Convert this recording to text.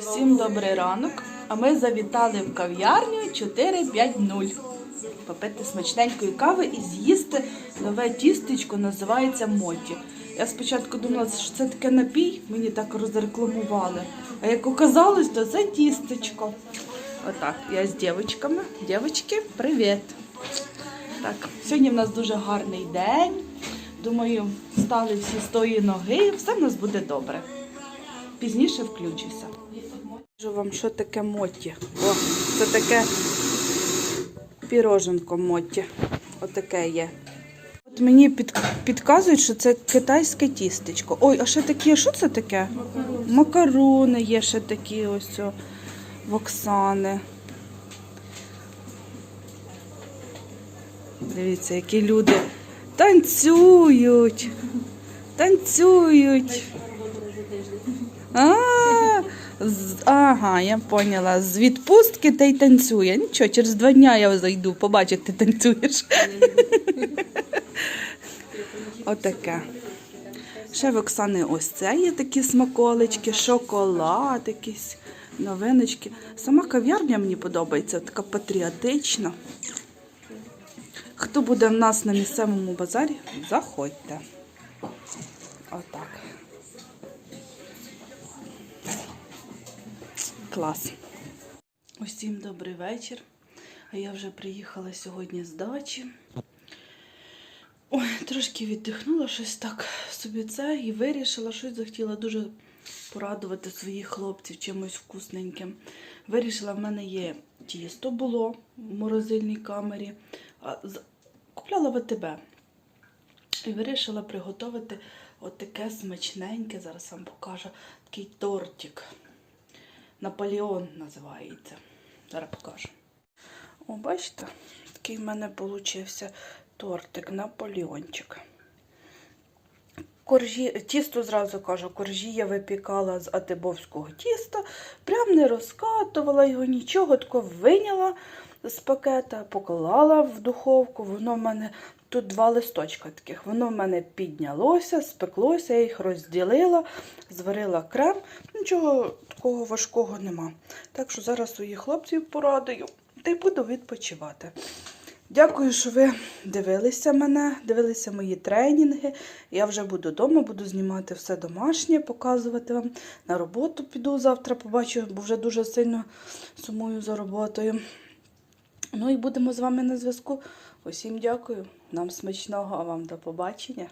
Всім добрий ранок. А ми завітали в кав'ярню 450. Попити смачненької кави і з'їсти нове тістечко, називається Моті. Я спочатку думала, що це таке напій, мені так розрекламували. А як оказалось, то це тістечко. Отак, я з дівчатками. Дівчатки, привіт! Так, сьогодні в нас дуже гарний день. Думаю, стали всі з тої ноги, все в нас буде добре. Пізніше включуся. Кажу вам, що таке моті. О, це таке піроженко моті. Отаке є. От мені під, підказують, що це китайське тістечко. Ой, а ще такі, що це таке? Макарони є ще такі ось о, в Оксани. Дивіться, які люди танцюють. Танцюють. А, з- ага, я поняла. З відпустки та й танцює. Нічого, через два дня я зайду, побачу, як ти танцюєш. Отаке. Ще в Оксани ось це є такі смаколички, шоколад якісь, новиночки. Сама кав'ярня мені подобається, така патріотична. Хто буде в нас на місцевому базарі, заходьте. Отак. Клас. Усім добрий вечір. А я вже приїхала сьогодні з дачі. Ой, трошки віддихнула щось так собі це і вирішила, щось захотіла дуже порадувати своїх хлопців чимось вкусненьким. Вирішила, в мене є тісто було в морозильній камері. Купляла в АТБ. І вирішила приготувати отаке смачненьке, зараз вам покажу, такий тортик. Наполеон називається. Зараз покажу. О, бачите, такий в мене получився тортик Наполеончик. Коржі, тісто зразу кажу, коржі я випікала з атибовського тіста, прям не розкатувала його, нічого, тако виняла з пакета, поклала в духовку. Воно в мене тут два листочка таких. Воно в мене піднялося, спеклося, я їх розділила, зварила крем. Нічого такого важкого нема. Так що зараз своїх хлопців порадую та й буду відпочивати. Дякую, що ви дивилися мене, дивилися мої тренінги. Я вже буду вдома, буду знімати все домашнє, показувати вам. На роботу піду завтра, побачу, бо вже дуже сильно сумую за роботою. Ну і будемо з вами на зв'язку. Усім дякую, нам смачного, а вам до побачення.